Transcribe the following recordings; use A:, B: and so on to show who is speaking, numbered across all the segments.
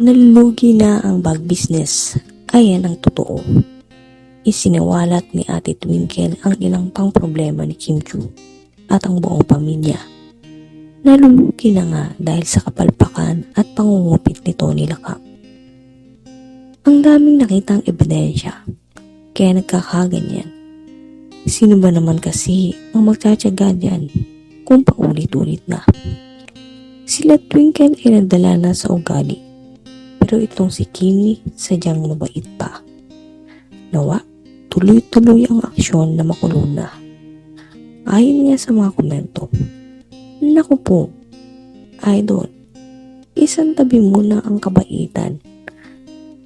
A: Nalulugi na ang bag business. Ayan ang totoo. Isiniwalat ni Ate Twinkle ang ilang pang problema ni Kim Chu at ang buong pamilya. Nalulugi na nga dahil sa kapalpakan at pangungupit ni Tony Lakap. Ang daming nakitang ebidensya, kaya nagkakaganyan. Sino ba naman kasi ang magtsatsaga dyan kung paulit-ulit na? Sila Twinkle ay nadala na sa ugali, pero itong si Kimi sadyang mabait pa. Nawa, tuloy-tuloy ang aksyon na makulong na. Ayon nga sa mga komento, Naku po, idol, isang tabi muna ang kabaitan.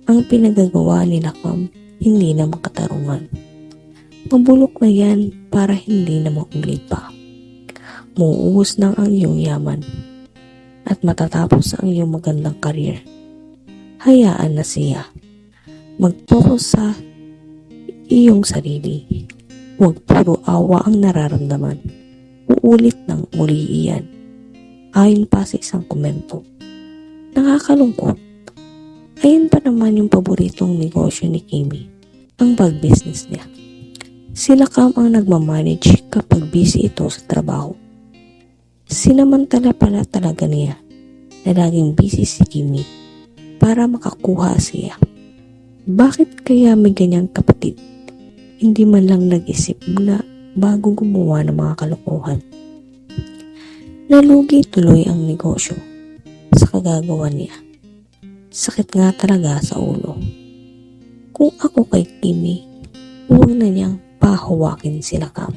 A: Ang pinagagawa ni Lakam, hindi na makatarungan. Mabulok na yan para hindi na maulit pa. Muuus na ang iyong yaman at matatapos ang iyong magandang karir. Hayaan na siya. Mag-focus sa iyong sarili. Huwag puro awa ang nararamdaman. Uulit ng muli iyan. Ayon pa sa isang komento. Nakakalungkot. Ayan pa naman yung paboritong negosyo ni Kimi, ang bag business niya. Sila kam ang nagmamanage kapag busy ito sa trabaho. Sinamantala pala talaga niya na laging busy si Kimi para makakuha siya. Bakit kaya may ganyang kapatid? Hindi man lang nag-isip muna bago gumawa ng mga kalokohan. Nalugi tuloy ang negosyo sa kagagawa niya. Sakit nga talaga sa ulo. Kung ako kay Kimi, huwag na niyang pahawakin sila kam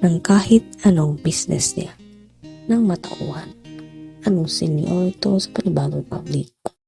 A: ng kahit anong business niya ng matauhan. Anong senyor ito sa panibagong public?